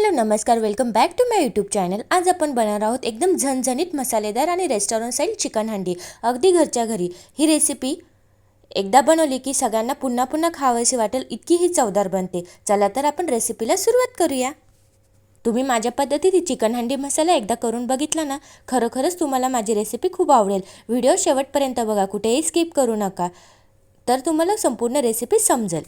Hello नमस्कार welcome back to my YouTube channel आज आपण बनवणार आहोत एकदम झणझणीत मसालेदार आणि रेस्टॉरंट स्टाईल चिकन हंडी. अगदी घरच्या घरी. ही रेसिपी एकदा बनवली की सगळ्यांना पुन्हा पुन्हा खावायची वाटेल इतकी ही चवदार बनते. चला तर आपण रेसिपीला सुरुवात करूया. तुम्ही माझ्या पद्धतीत ही चिकन हंडी मसाला एकदा करून बघितला ना खरोखरच तुम्हाला माझी रेसिपी खूप आवडेल. व्हिडिओ शेवटपर्यंत बघा कुठेही स्किप करू नका. तर तुम्हाला संपूर्ण रेसिपी समजेल.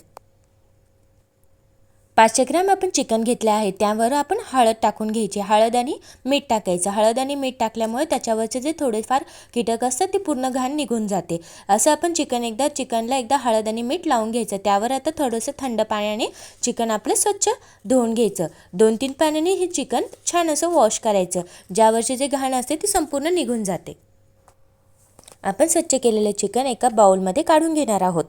पाचशे ग्रॅम आपण चिकन घेतले आहे त्यावर आपण हळद टाकून घ्यायची. हळद आणि मीठ टाकायचं. हळद आणि मीठ टाकल्यामुळे त्याच्यावरचे जे थोडेफार कीटक असतात ते पूर्ण घाण निघून जाते. असं आपण चिकन एकदा चिकनला एकदा हळद आणि मीठ लावून घ्यायचं. त्यावर आता थोडंसं थंड पाण्याने चिकन आपलं स्वच्छ धुवून घ्यायचं. दोन तीन पाण्याने हे चिकन छान असं वॉश करायचं. ज्यावरचे जे घाण असते ते संपूर्ण निघून जाते. आपण स्वच्छ केलेलं चिकन एका बाउलमध्ये काढून घेणार आहोत.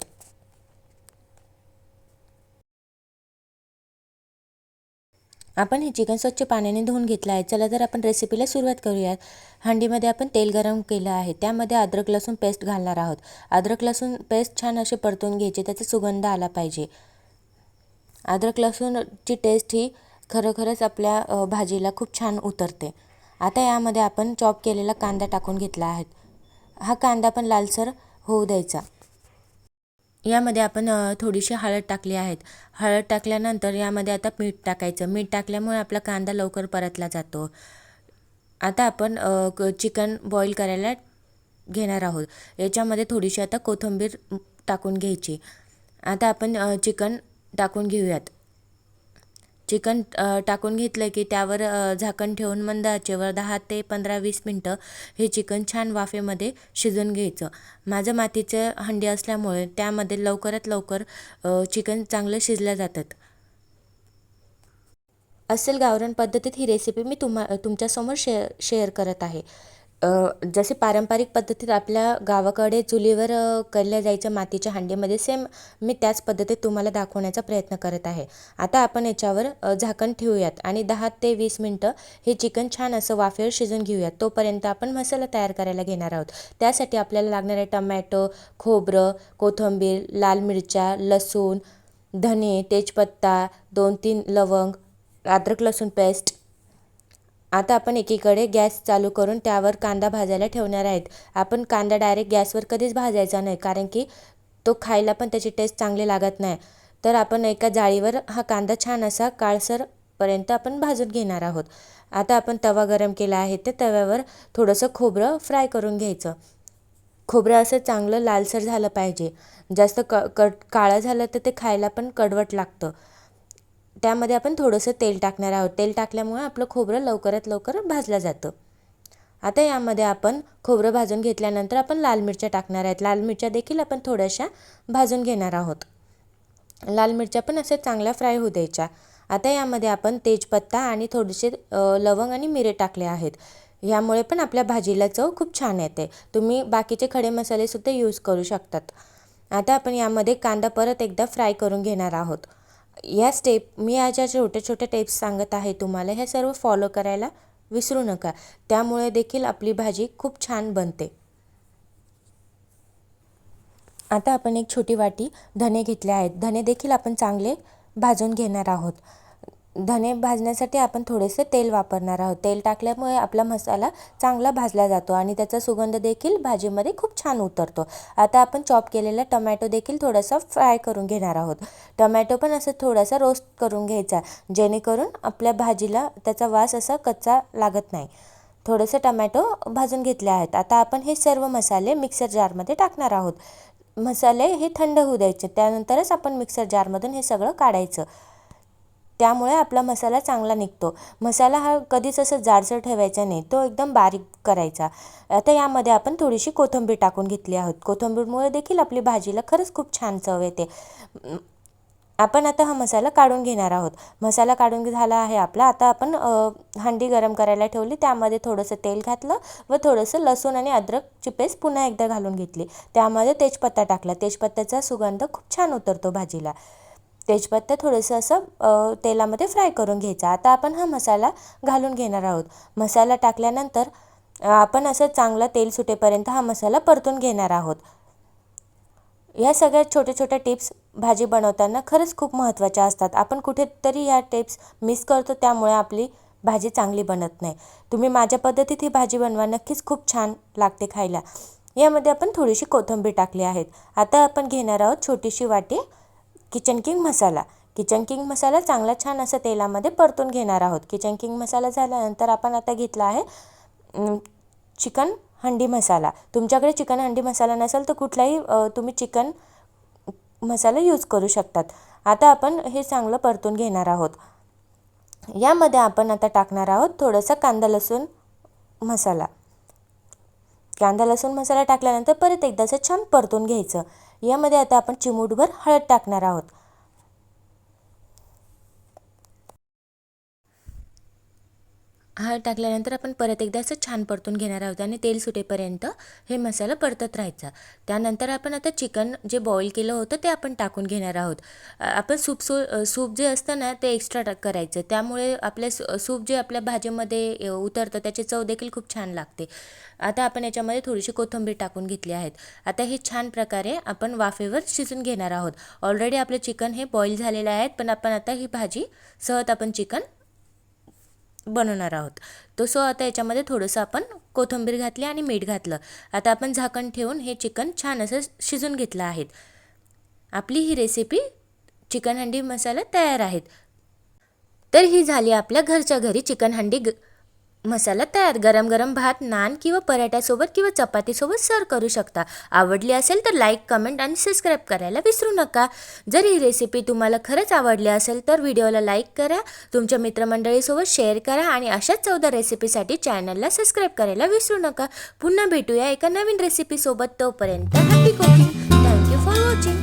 आपण हे चिकन स्वच्छ पाण्याने धुवून घेतलं आहे. चला तर आपण रेसिपीला सुरुवात करूयात. हंडीमध्ये आपण तेल गरम केलं आहे. त्यामध्ये अद्रक लसूण पेस्ट घालणार आहोत. अद्रक लसूण पेस्ट छान असे परतून घ्यायचे. त्याचा सुगंध आला पाहिजे. अद्रक लसूणची टेस्ट ही खरोखरच आपल्या भाजीला खूप छान उतरते. आता यामध्ये आपण चॉप केलेला कांदा टाकून घेतला आहे. हा कांदा पण लालसर होऊ द्यायचा. यामध्ये आपण थोडीशी हळद टाकली आहेत. हळद टाकल्यानंतर यामध्ये आता मीठ टाकायचं. मीठ टाकल्यामुळे आपला कांदा लवकर परतला जातो. आता आपण चिकन बॉईल करायला घेणार आहोत. याच्यामध्ये थोडीशी आता कोथिंबीर टाकून घ्यायची. आता आपण चिकन टाकून घेऊयात. चिकन टाकून घेतलं की त्यावर झाकण ठेवून मंद आचेवर दहा ते पंधरा वीस मिनटं हे चिकन छान वाफेमध्ये शिजून घ्यायचं. माझं मातीचं हंडी असल्यामुळे त्यामध्ये लवकरात लवकर चिकन चांगलं शिजल्या जातात. असेल गावरण पद्धतीत ही रेसिपी मी तुम्हा तुमच्यासमोर शेअर शेअर करत आहे. जसे पारंपरिक पद्धतीत आपल्या गावाकडे चुलीवर केल्या जायच्या मातीच्या हांडीमध्ये सेम मी त्याच पद्धतीत तुम्हाला दाखवण्याचा प्रयत्न करत आहे. आता आपण याच्यावर झाकण ठेवूयात आणि दहा ते वीस मिनटं हे चिकन छान असं वाफेवर शिजून घेऊयात. तोपर्यंत आपण मसाला तयार करायला घेणार आहोत. त्यासाठी आपल्याला लागणारे टमॅटो खोबरं कोथिंबीर लाल मिरच्या लसूण धने तेजपत्ता दोन तीन लवंग अद्रक लसूण पेस्ट आता आपण एकीकडे गॅस चालू करून त्यावर कांदा भाजायला ठेवणार आहेत. आपण कांदा डायरेक्ट गॅसवर कधीच भाजायचा नाही कारण की तो खायला पण त्याची टेस्ट चांगली लागत नाही. तर आपण एका जाळीवर हा कांदा छान असा काळसरपर्यंत आपण भाजून घेणार आहोत. आता आपण तवा गरम केला आहे ते तव्यावर थोडंसं खोबरं फ्राय करून घ्यायचं. खोबरं असं चांगलं लालसर झालं पाहिजे. जास्त क कट काळं झालं तर ते खायला पण कडवट लागतं. त्यामध्ये आपण थोडंसं तेल टाकणार आहोत. तेल टाकल्यामुळे आपलं खोबरं लवकरात लवकर भाजलं जातं. आता यामध्ये आपण खोबरं भाजून घेतल्यानंतर आपण लाल मिरच्या टाकणार आहेत. लाल मिरच्या देखील आपण थोड्याशा भाजून घेणार आहोत. लाल मिरच्या पण असे चांगल्या फ्राय होऊ द्यायच्या. आता यामध्ये आपण तेजपत्ता आणि थोडेसे लवंग आणि मिरे टाकले आहेत. यामुळे पण आपल्या भाजीला चव खूप छान येते. तुम्ही बाकीचे खडे मसालेसुद्धा यूज करू शकतात. आता आपण यामध्ये कांदा परत एकदा फ्राय करून घेणार आहोत. या स्टेप मी या ज्या छोट्या छोट्या टिप्स सांगत आहे तुम्हाला ह्या सर्व फॉलो करायला विसरू नका. त्यामुळे देखील आपली भाजी खूप छान बनते. आता आपण एक छोटी वाटी धने घेतले आहेत. धने देखील आपण चांगले भाजून घेणार आहोत. धने भाजण्यासाठी आपण थोडेसे तेल वापरणार आहोत. तेल टाकल्यामुळे आपला मसाला चांगला भाजला जातो आणि त्याचा सुगंध देखील भाजीमध्ये खूप छान उतरतो. आता आपण चॉप केलेला टमॅटो देखील थोडासा फ्राय करून घेणार आहोत. टमॅटो पण असं थोडासा रोस्ट करून घ्यायचा जेणेकरून आपल्या भाजीला त्याचा वास असा कच्चा लागत नाही. थोडंसं टमॅटो भाजून घेतले आहेत. आता आपण हे सर्व मसाले मिक्सर जारमध्ये टाकणार आहोत. मसाले हे थंड होऊ द्यायचे त्यानंतरच आपण मिक्सर जारमधून हे सगळं काढायचं. त्यामुळे आपला मसाला चांगला निघतो. मसाला हा कधीच असं जाडसर ठेवायचा नाही. तो एकदम बारीक करायचा. आता यामध्ये आपण थोडीशी कोथिंबीर टाकून घेतली आहोत. कोथिंबीरमुळे देखील आपली भाजीला खरंच खूप छान चव येते. आपण आता हा मसाला काढून घेणार आहोत. मसाला काढून झाला आहे आपला. आता आपण हंडी गरम करायला ठेवली. त्यामध्ये थोडंसं तेल घातलं व थोडंसं लसूण आणि अद्रकची पेस्ट पुन्हा एकदा घालून घेतली. त्यामध्ये तेजपत्ता टाकला. तेजपत्त्याचा सुगंध खूप छान उतरतो भाजीला. तेजपत्ता थोडंसं असं तेलामध्ये फ्राय करून घ्यायचा. आता आपण हा मसाला घालून घेणार आहोत. मसाला टाकल्यानंतर आपण असं चांगलं तेल सुटेपर्यंत हा मसाला परतून घेणार आहोत. या सगळ्या छोट्या छोट्या टिप्स भाजी बनवताना खरंच खूप महत्त्वाच्या असतात. आपण कुठेतरी या टिप्स मिस करतो त्यामुळे आपली भाजी चांगली बनत नाही. तुम्ही माझ्या पद्धतीत ही भाजी बनवा नक्कीच खूप छान लागते खायला. यामध्ये आपण थोडीशी कोथिंबीर टाकली आहेत. आता आपण घेणार आहोत छोटीशी वाटी Kitchen King masala. Kitchen King masala चांगला छान असं तेलामध्ये परतून घेणार आहोत. किचन किंग मसाला झाल्यानंतर आपण आता घेतला आहे चिकन हंडी मसाला. तुमच्याकडे चिकन हंडी मसाला नसेल तर कुठलाही तुम्ही चिकन मसाला यूज करू शकतात. आता आपण हे चांगलं परतून घेणार आहोत. यामध्ये आपण आता टाकणार आहोत थोडंसं कांदा लसूण मसाला. कांदा लसूण मसाला टाकल्यानंतर परत एकदा असं छान परतून घ्यायचं. यामध्ये आता आपण चिमूटभर हळद टाकणार आहोत. हळद टाकल्यानंतर आपण परत एकदा असं छान परतून घेणार आहोत आणि तेल सुटेपर्यंत हे मसाला परतत राहायचा. त्यानंतर आपण आता चिकन जे बॉईल केलं होतं ते आपण टाकून घेणार आहोत. आपण सूप सो सूप जे असतं ना ते एक्स्ट्रा टाक करायचं. त्यामुळे आपल्या सूप जे आपल्या भाजीमध्ये उतरतं त्याची चव देखील खूप छान लागते. आता आपण याच्यामध्ये थोडीशी कोथिंबीर टाकून घेतली आहेत. आता हे छान प्रकारे आपण वाफेवर शिजून घेणार आहोत. ऑलरेडी आपलं चिकन हे बॉईल झालेलं आहे पण आपण आता ही भाजी सहज आपण चिकन बनवणार आहोत. तो सो आता याच्यामध्ये थोडंसं आपण कोथिंबीर घातली आणि मीठ घातलं. आता आपण झाकण ठेवून हे चिकन छान असं शिजून घेतलं आहे. आपली ही रेसिपी चिकन हंडी मसाला तयार आहेत. तर ही झाली आपल्या घरच्या घरी चिकन हंडी ग मसाला तयार गरम गरम भात नान किंवा पराठ्यासोबत किंवा चपातीसोबत सर्व करू शकता. आवडली असेल तर लाईक कमेंट आणि सबस्क्राईब करायला विसरू नका. जर ही रेसिपी तुम्हाला खरंच आवडली असेल तर व्हिडिओला लाईक करा तुमच्या मित्रमंडळीसोबत शेअर करा आणि अशाच चौदा रेसिपीसाठी चॅनलला सबस्क्राईब करायला विसरू नका. पुन्हा भेटूया एका नवीन रेसिपीसोबत तोपर्यंत happy cooking thank you for watching